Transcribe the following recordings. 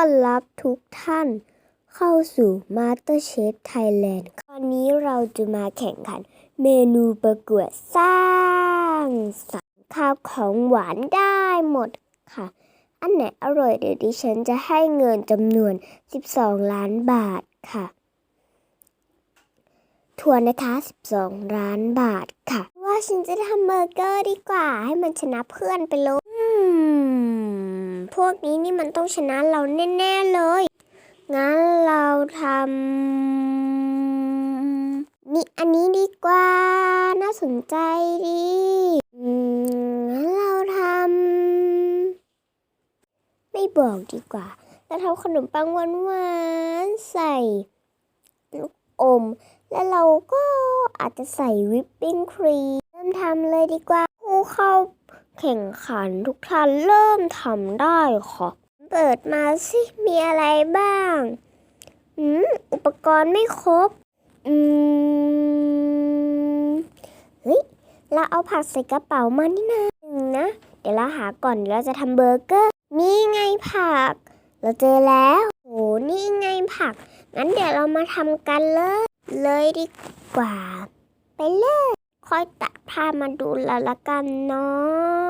อนรับทุกท่านเข้าสู่ MasterChef Thailand คราวนี้เราจะมาแข่งขัน เมนูประกวดสร้างสรรค์ข้าวของหวานได้หมดค่ะ อันไหนอร่อยเดี๋ยวดิฉันจะให้เงินจำนวน 12 ล้านบาทค่ะทวนนะคะ 12 ล้านบาทค่ะ ว่าฉันจะทำเบอร์เกอร์ดีกว่า ให้มันชนะเพื่อนไปเลยอืม พวกนี้นี่มันต้องชนะเราแน่ๆเลย งั้นเราทำนี่อันนี้ดีกว่า น่าสนใจดีงั้นเราทำไม่บอกดีกว่าเราทำขนมปังหวานๆใส่ลูกอม แล้วเราก็อาจจะใส่วิปปิ้งครีมเริ่มทำเลยดีกว่าผู้เข้า แข่งขันทุกท่านเริ่มทำได้ค่ะ เปิดมาสิมีอะไรบ้าง อืม อุปกรณ์ไม่ครบ อืม เฮ้ย เราเอาผักใส่กระเป๋ามานี่นะหนึ่งนะ เดี๋ยวเราหาก่อนเดี๋ยวเราจะทำเบอร์เกอร์ นี่ไงผัก เราเจอแล้วโหนี่ไงผัก งั้นเดี๋ยวเรามาทำกันเลย เลยดีกว่า ไปเลยค่อยตัดภาพมาดูแล้วละกันเนาะ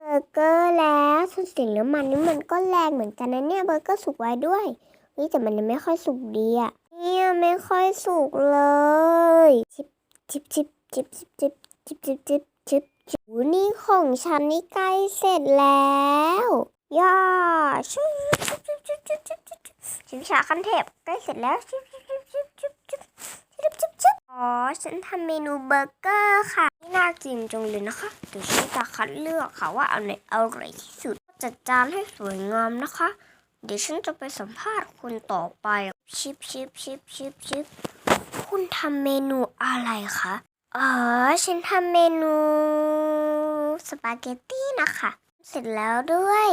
เบอร์เกอร์แล้วส่วนสียงน้ำมันนี่มันก็แรงเหมือนกันนะเนี่ยเบอร์เกอร์สุกไว้ด้วยเฮ้ยแต่มันยังไม่ค่อยสุกดีอะเนี่ยไม่ค่อยสุกเลยชิบชิบชิบชิบชิบชิบชิบชิบชิบชิบชิบโอ้นี่ของฉันนี่ใกล้เสร็จแล้วย่าชิบชิบชิบชิบชิบชิบชิบชิบชาคันเทพใกล้เสร็จแล้วชิบชิบชิบชิบชิบชิบชิบชิบชิบ อ๋อ ฉันทำเมนูเบอร์เกอร์ค่ะนี่น่ากินจังเลยนะคะเดี๋ยวฉันจะคัดเลือกค่ะว่าอันไหนอร่อยที่สุด จัดจานให้สวยงามนะคะ เดี๋ยวฉันจะไปสัมภาษณ์คนต่อไป ชิปชิปชิปชิปชิปคุณทำเมนูอะไรคะ อ๋อ ฉันทำเมนูสปาเกตตี้นะคะ เสร็จแล้วด้วย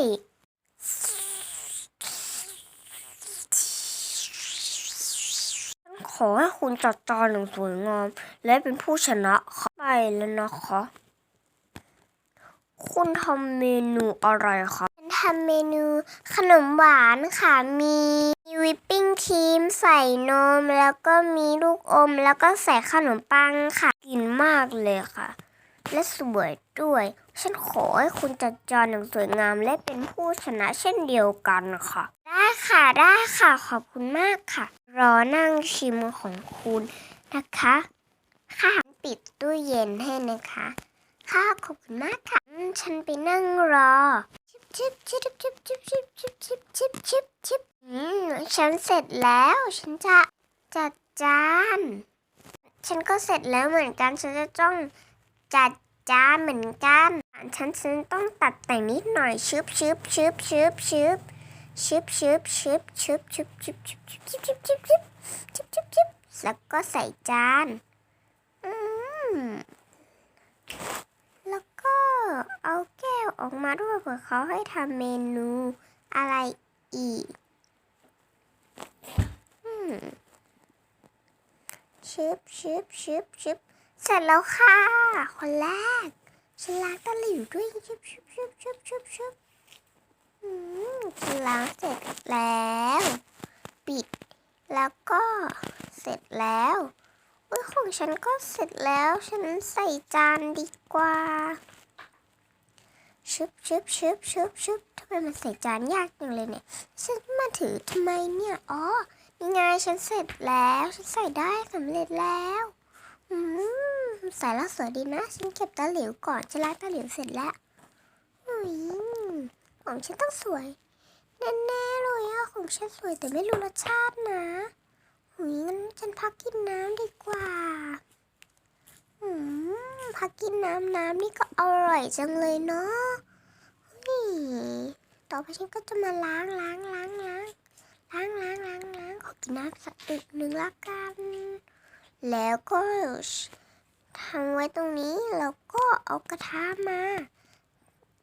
ฉัน ขอให้คุณจัดจานอย่างสวยงาม และเป็นผู้ชนะค่ะไปแล้วนะคะ คุณทำเมนูอะไรคะฉันทำเมนูขนมหวานค่ะ มีวิปปิ้งครีมใส่นม แล้วก็มีลูกอม แล้วก็ใส่ขนมปังค่ะ กินมากเลยค่ะ และสวย ด้วย ฉันขอให้คุณจัดจานอย่างสวยงามและเป็นผู้ชนะเช่นเดียวกันค่ะ ได้ค่ะได้ค่ะขอบคุณมากค่ะ รอนั่งชิมของคุณนะคะ ค่ะปิดตู้เย็นให้นะคะ ค่ะขอบคุณมากค่ะ ฉันไปนั่งรอชิบชิบชิบชิบชิบชิบชิบชิบชิบชิบชิบอืมฉันเสร็จแล้ว ฉันจะจัดจาน ฉันก็เสร็จแล้วเหมือนกัน ฉันจะต้องจัด จานเหมือนกันฉันฉันต้องตัดแต่งนิดหน่อยชึบชึบชึบชึบชึบชึบชึบชึบชึบชึบชึบชึบชึบชึบชึบชึบชึบชึบชึบแล้วก็ใส่จานอืมแล้วก็เอาแก้วออกมาด้วยเผื่อเขาให้ทำเมนูอะไรอีกอืมชึบชึบชึบชึบ เสร็จแล้วค่ะ คนแรกฉันล้างตะหลิวด้วยชึบชึบชึบชึบชึบชึบอืมฉันล้างเสร็จแล้ว ปิด แล้วก็เสร็จแล้วเอ้ยของฉันก็เสร็จแล้ว ฉันใส่จานดีกว่าชึบชึบชึบชึบชึบทำไมมันใส่จานยากจังเลยเนี่ย ฉันมาถือทำไมเนี่ย อ๋อ นี่ไงฉันเสร็จแล้ว ฉันใส่ได้สำเร็จแล้ว อืม ส่แล้วสวยดีนะ ฉันเก็บตะหลิวก่อน ฉันล้างตะหลิวเสร็จแล้วอุ้ยของฉันต้องสวย แน่ๆเลยอะของฉันสวยแต่ไม่รู้รสชาตินะหุยงั้นฉันพักกินน้ำดีกว่าอืมพักกินน้ำน้ำนี่ก็อร่อยจังเลยเนาะนี่ต่อไปฉันก็จะมาล้างล้างล้างล้างล้างล้างล้างล้างขอกินน้ำสักอึกหนึ่งละกัน แล้วก็ ทำไว้ตรงนี้แล้วก็เอากระทะมา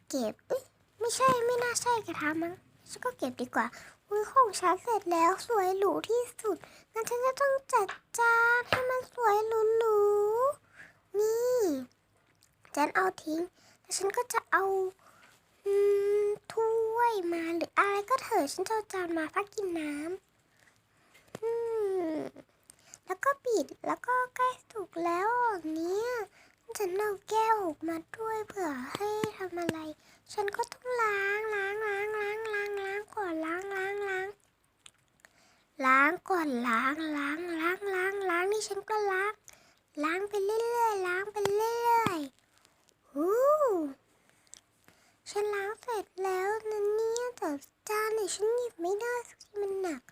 เก็บเอ้ยไม่ใช่ไม่น่าใช่กระทะมั้งฉันก็เก็บดีกว่าอุ้ยของฉันเสร็จแล้วสวยหรูที่สุดงั้นฉันจะต้องจัดจานให้มันสวยหรูๆนี่ฉันเอาทิ้งแล้วฉันก็จะเอาอืมถ้วยมาหรืออะไรก็เถอะฉันจะเอาจานมาพักกินน้ำอืม แล้วก็ปิดแล้วก็ใกล้สุกแล้วเนี้ยฉันเอาแก้วออกมาด้วยเผื่อให้ทำอะไร ฉันก็ต้องล้างล้างล้างล้างล้างล้างก่อนล้างล้างล้างล้างก่อนล้างล้างล้างล้างล้างนี่ฉันก็ล้าง ล้างไปเรื่อยๆล้างไปเรื่อยๆหูฉันล้างเสร็จแล้วนะเนี่ยแต่จานเนี่ยฉันหยิบไม่ได้สักทีมันหนัก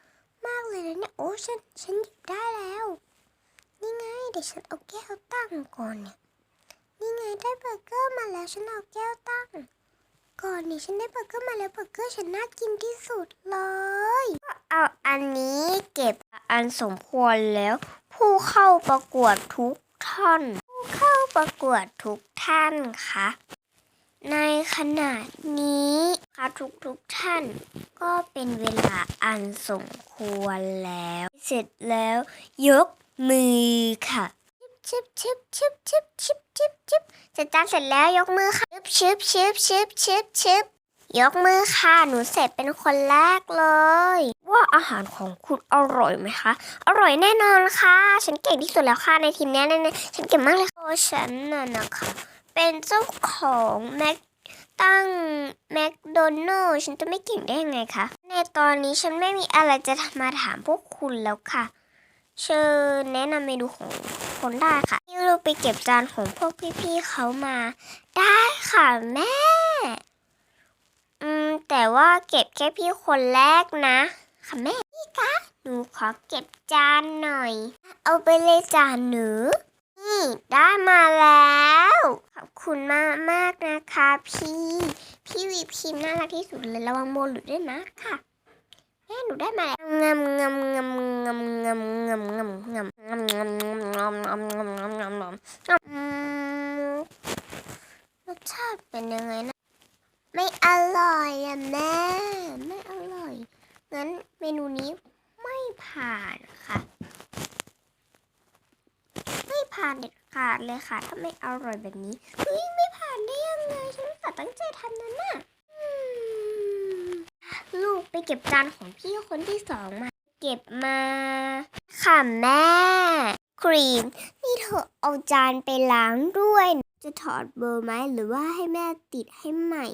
มากเลยนะเนี่ยโอ้ฉันฉันหยิบได้แล้ว นี่ไง เดี๋ยวฉันเอาแก้วตั้งก่อนเนี่ย นี่ไงได้เบอร์เกอร์มาแล้วฉันเอาแก้วตั้ง ก่อนนี่ฉันได้เบอร์เกอร์มาแล้วเบอร์เกอร์ฉันน่ากินที่สุดเลยก็เอาอันนี้เก็บอันสมควรแล้ว ผู้เข้าประกวดทุกท่าน ผู้เข้าประกวดทุกท่านคะในขณะนี้ค่ะทุกทุกท่านก็เป็นเวลาอันสมควรแล้ว เสร็จแล้วยก มือค่ะ ชิบชิบชิบชิบชิบชิบชิบเสร็จจานเสร็จแล้วยกมือค่ะชิบชิบชิบชิบชิบยกมือค่ะ หนูเสร็จเป็นคนแรกเลย ว่าอาหารของคุณอร่อยไหมคะ อร่อยแน่นอนค่ะ ฉันเก่งที่สุดแล้วค่ะในทีมเนี้ยแน่ๆฉันเก่งมากเลยโอ้ฉันน่ะนะคะ เป็นเจ้าของแม็กตั้งแมคโดนัลล์ฉันจะไม่เก่งได้ยังไงคะ ในตอนนี้ฉันไม่มีอะไรจะมาถามพวกคุณแล้วค่ะ เชิญแนะนำเมนูของคนได้ค่ะที่เราไปเก็บจานของพวกพี่ๆเขามา ได้ค่ะแม่ อืม แต่ว่าเก็บแค่พี่คนแรกนะ ค่ะแม่พี่คะหนูขอเก็บจานหน่อย เอาไปเลยจานหนูนี่ได้มาแล้ว ขอบคุณมากมากนะคะพี่ พี่วีพิมพ์น่ารักที่สุดเลยระวังโมหลุดด้วยนะค่ะ แม่หนูได้มาแล้วงำงำงำงำงำงำงำงำงำงำงำงำงำงำงำงำงำอืมรสชาติเป็นยังไงนะไม่อร่อยอะแม่ไม่อร่อยงั้นเมนูนี้ไม่ผ่านค่ะไม่ผ่านเด็ดขาดเลยค่ะถ้าไม่อร่อยแบบนี้เฮ้ยไม่ผ่านได้ยังไงฉันตัดตั้งใจทำนั่นน่ะ ลูกไปเก็บจานของพี่คนที่สองมา เก็บมา ค่ะแม่ครีมนี่เธอเอาจานไปล้างด้วย จะถอดโบว์ไหมหรือว่าให้แม่ติดให้ใหม่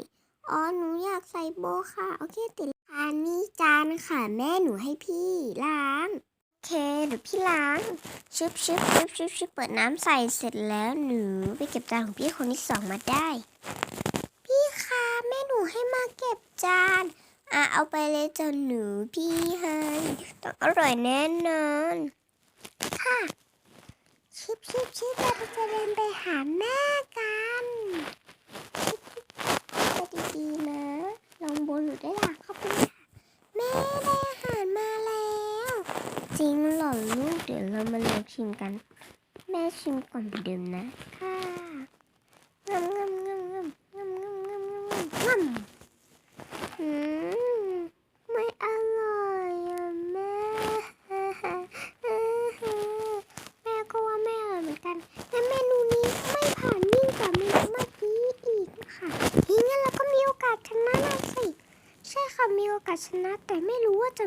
อ๋อ หนูอยากใส่โบค่ะ โอเค ติดอันนี้จานค่ะ แม่หนูให้พี่ล้างโอเคเดี๋ยวพี่ล้างชึบชึบชึบชึบชึบเปิดน้ำใส่เสร็จแล้วหนูไปเก็บจานของพี่คนที่สองมาได้ พี่คะแม่หนูให้มาเก็บจาน อะเอาไปเลยจ้ะหนูพี่ให้ต้องอร่อยแน่นอน ค่ะชิบชิบชิบเราจะเดินไปหาแม่กันชิบชิบไปดีๆนะลองบนหนูได้ล่ะขอบคุณค่ะแม่ได้อาหารมาแล้ว จริงเหรอลูกเดี๋ยวเรามาลองชิมกัน แม่ชิมก่อนเดิมนะค่ะ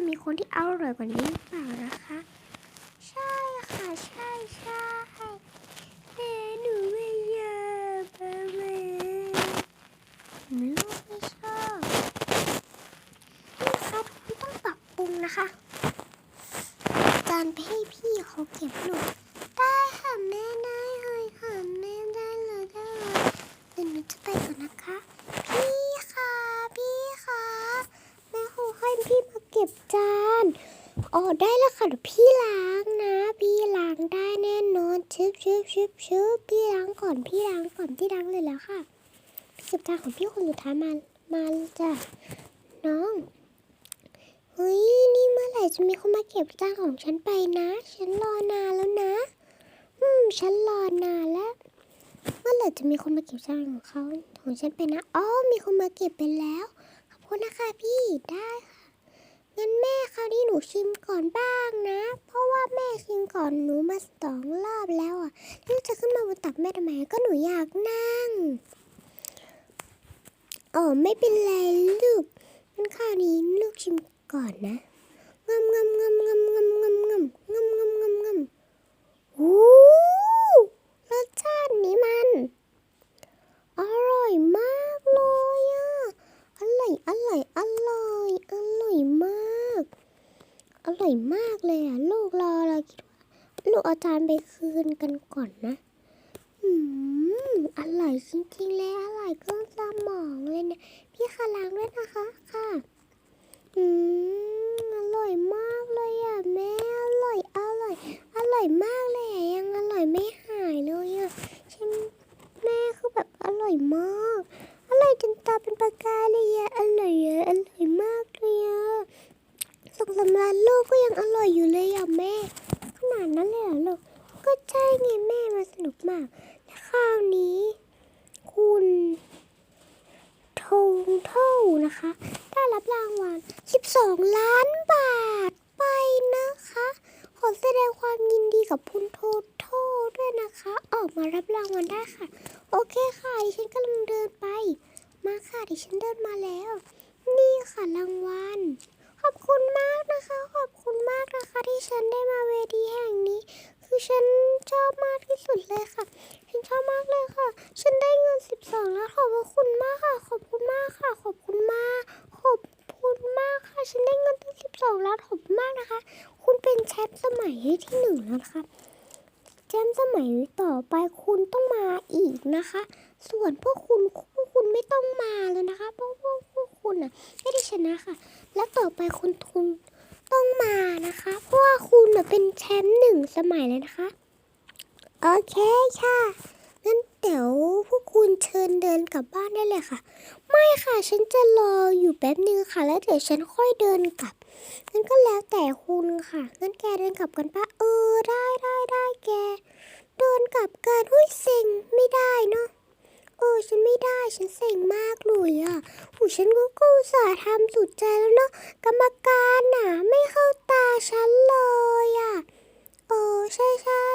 มีคนที่อร่อยกว่านี้หรือเปล่านะคะ ใช่ค่ะ ใช่ใช่แต่หนูไม่อยากไปเลยลูกไม่ชอบนี่ค่ะทุกคนต้องปรับปรุงนะคะ จานไปให้พี่เขาเก็บลูกได้ค่ะแม่ได้เลยค่ะแม่ได้เลยได้เลยเดี๋ยวหนูจะไปก่อนนะคะ อ๋อได้แล้วค่ะเดี๋ยวพี่ล้างนะ พี่ล้างได้แน่นอนชึบชึบชึบชึบพี่ล้างก่อนพี่ล้างก่อนพี่ล้างเลยแล้วค่ะพี่เก็บจาของพี่คนสุดท้ายมามาจ้ะน้องเฮ้ยนี่เมื่อไหร่จะมีคนมาเก็บจานของฉันไปนะ ฉันรอนานแล้วนะ อืม ฉันรอนานแล้วเมื่อไหร่จะมีคนมาเก็บจานของเขาของฉันไปนะอ๋อมีคนมาเก็บไปแล้วขอบคุณนะคะพี่ได้ค่ะ งั้นแม่คราวนี้หนูชิมก่อนบ้างนะ เพราะว่าแม่ชิมก่อนหนูมาสองรอบแล้วอะแล้วจะขึ้นมาบนตักแม่ทำไมก็หนูอยากนั่งอ๋อไม่เป็นไรลูกงั้นคราวนี้ลูกชิมก่อนนะงำงำงำงำงำงำงำงำงำงำงำโอ้รสชาตินี้มัน อร่อยมากเลยอะ อร่อยอร่อยอร่อยอร่อยมาก อร่อยมากเลยอะ ลูกรอเราคิดว่าลูกเอาจารย์ไปคืนกันก่อนนะอืมอร่อยจริงๆเลยอร่อยเครื่องสมองเลยเนี่ยพี่คาล้างด้วยนะคะค่ะอืมอร่อยมากเลยอะแม่อร่อยอร่อยอร่อยมากเลยยังอร่อยไม่หายเลยอะฉันแม่คือแบบอร่อยมาก อร่อยจนตาเป็นประกาเลยอะอร่อยอะอร่อยมากเลยอะสองสามล้านโลกก็ยังอร่อยอยู่เลยอะแม่ ขนาดนั้นเลยเหรอลูกก็ใช่ไงแม่มันสนุกมากและคราวนี้ คุณทงเท่านะคะ ได้รับรางวัล 12 ล้านบาทไปนะคะ ขอแสดงความยินดีกับคุณโทโทด้วยนะคะ ออกมารับรางวัลได้ค่ะ โอเคค่ะดิฉันกำลังเดินไป มาค่ะดิ ฉันเดินมาแล้ว นี่ค่ะรางวัล ขอบคุณมากนะคะ ขอบคุณมากนะคะ ที่ฉันได้มาเวทีแห่งนี้ คือฉันชอบมากที่สุดเลยค่ะ ฉันชอบมากเลยค่ะ ฉันได้เงิน 12 แล้วขอบคุณมากค่ะ ขอบคุณมากค่ะ ขอบคุณมาก ขอบคุณมากค่ะ ฉันได้เงินตั้ง12 แล้วขอบมากนะคะ คุณเป็นแชมป์สมัยที่หนึ่งแล้วนะคะแชมป์สมัยต่อไปคุณต้องมาอีกนะคะ ส่วนพวกคุณพวกคุณไม่ต้องมาแล้วนะคะเพราะพวกพวกคุณน่ะไม่ได้ชนะค่ะ และต่อไปคุณทุนต้องมานะคะ เพราะว่าคุณน่ะเป็นแชมป์หนึ่งสมัยเลยนะคะ โอเคค่ะงั้นเดี๋ยวพวกคุณเชิญเดินกลับบ้านได้เลยค่ะ ไม่ค่ะฉันจะรออยู่แป๊บนึงค่ะ แล้วเดี๋ยวฉันค่อยเดินกลับงั้นก็แล้วแต่คุณค่ะงั้นแกเดินกลับกันปะเออได้ได้ได้แก เดินกลับกันหุ้ยเซ็งไม่ได้เนาะ เออฉันไม่ได้ฉันเซ็งมากเลยอะหูฉันก็กูสาทำสุดใจแล้วเนาะกรรมการน่ะไม่เข้าตาฉันเลยอะเออใช่ใช่